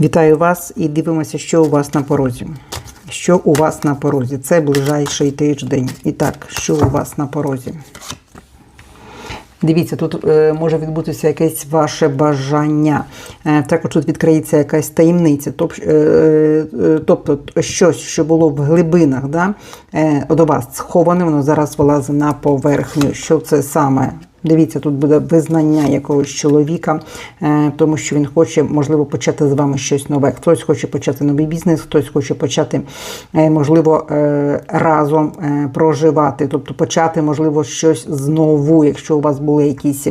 Вітаю вас і дивимося, що у вас на порозі. Що у вас на порозі? Це ближайший тиждень. І так, що у вас на порозі? Дивіться, тут е, може відбутися якесь ваше бажання. Е, також тут відкриється якась таємниця. Е, тобто щось, що було в глибинах, да, до вас сховане, воно зараз вилазить на поверхню. Що це саме? Дивіться, тут буде визнання якогось чоловіка, е, тому що він хоче, можливо, почати з вами щось нове. Хтось хоче почати новий бізнес, хтось хоче почати, е, можливо, е, разом проживати, тобто почати, можливо, щось знову, якщо у вас були якісь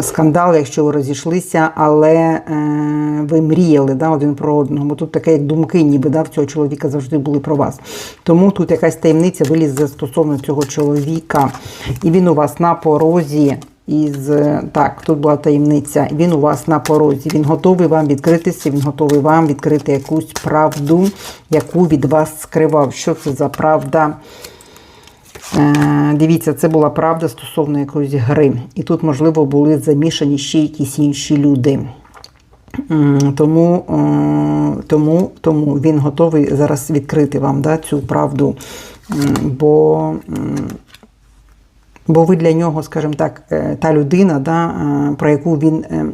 скандали, якщо ви розійшлися, але ви мріяли да, один про одного. Тут таке, як думки, ніби да, в цього чоловіка завжди були про вас. Тому тут якась таємниця вилізе стосовно цього чоловіка, і він у вас на порозі. Із так, тут була таємниця. Він у вас на порозі. Він готовий вам відкритися. Він готовий вам відкрити якусь правду, яку від вас скривав. Що це за правда? Е, дивіться, це була правда стосовно якоїсь гри. І тут, можливо, були замішані ще якісь інші люди. Тому, е, тому, тому він готовий зараз відкрити вам да, цю правду. Бо Бо ви для нього, скажімо так, е, та людина, да, е, про яку він е,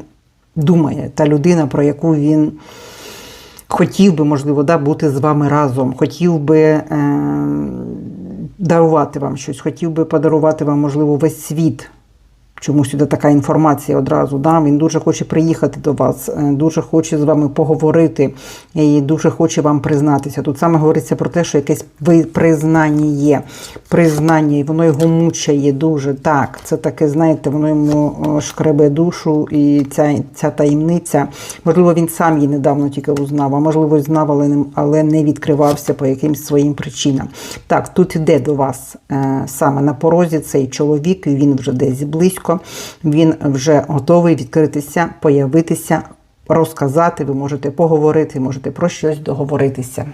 думає, та людина, про яку він хотів би, можливо, да, бути з вами разом, хотів би дарувати вам щось, хотів би подарувати вам, можливо, весь світ. Чому сюди така інформація одразу? Да? Він дуже хоче приїхати до вас, е, дуже хоче з вами поговорити і дуже хоче вам признатися. Тут саме говориться про те, що якесь признання є. Признання, і воно його мучає дуже. Так, це таке, знаєте, воно йому шкребе душу, і ця, ця таємниця. Можливо, він сам її недавно тільки узнав, а можливо, знав, але не, але не відкривався по якимсь своїм причинам. Так, тут іде до вас е, саме на порозі цей чоловік, і він вже десь близько, він вже готовий відкритися, появитися, розказати. Ви можете поговорити, можете про щось договоритися.